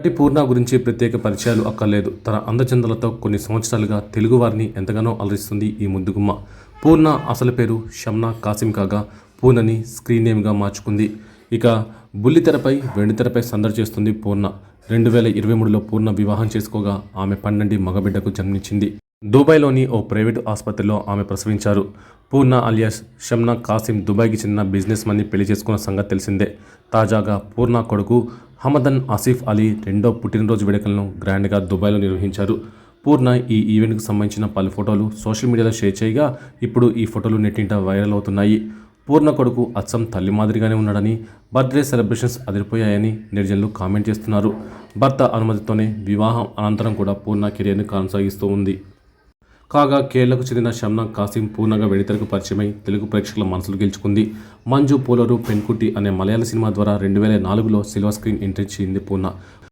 నటి పూర్ణ గురించి ప్రత్యేక పరిచయాలు అక్కర్లేదు. తన అందచందలతో కొన్ని సంవత్సరాలుగా తెలుగువారిని ఎంతగానో అలరిస్తుంది ఈ ముద్దుగుమ్మ. పూర్ణ అసలు పేరు షమ్నా కాసిం కాగా పూర్ణని స్క్రీన్ నేమ్గా మార్చుకుంది. ఇక బుల్లితెరపై వెండితెరపై సందడి చేస్తుంది పూర్ణ. రెండు వేల ఇరవై మూడులో పూర్ణ వివాహం చేసుకోగా ఆమె పన్నెండి మగబిడ్డకు జన్మించింది. దుబాయ్లోని ఓ ప్రైవేటు ఆసుపత్రిలో ఆమె ప్రసవించారు. పూర్ణ అలియాస్ షమ్నా కాసిం దుబాయ్కి చెందిన బిజినెస్ మన్ని పెళ్ళి చేసుకున్న సంగతి తెలిసిందే. తాజాగా పూర్ణ కొడుకు హమదన్ ఆసిఫ్ అలీ రెండో పుట్టినరోజు వేడుకలను గ్రాండ్గా దుబాయ్లో నిర్వహించారు. పూర్ణ ఈ ఈవెంట్కు సంబంధించిన పలు ఫోటోలు సోషల్ మీడియాలో షేర్ చేయగా ఇప్పుడు ఈ ఫోటోలు నెట్టింట వైరల్ అవుతున్నాయి. పూర్ణ కొడుకు అచ్చం తల్లి మాదిరిగానే ఉన్నాడని బర్త్డే సెలబ్రేషన్స్ అదిరిపోయాయని నిర్జనులు కామెంట్ చేస్తున్నారు. భర్త అనుమతితోనే వివాహం అనంతరం కూడా పూర్ణ కెరియర్ను కొనసాగిస్తూ ఉంది. కాగా కేరళకు చెందిన షమ్నా కాసిం పూర్ణగా వెడితెరకు పరిచయమై తెలుగు ప్రేక్షకుల మనసులు గెలుచుకుంది. మంజు పోలరు పెన్కుట్టి అనే మలయాళ సినిమా ద్వారా రెండు వేల నాలుగులో సిల్వర్ స్క్రీన్ ఎంట్రీ చేయింది పూర్ణ.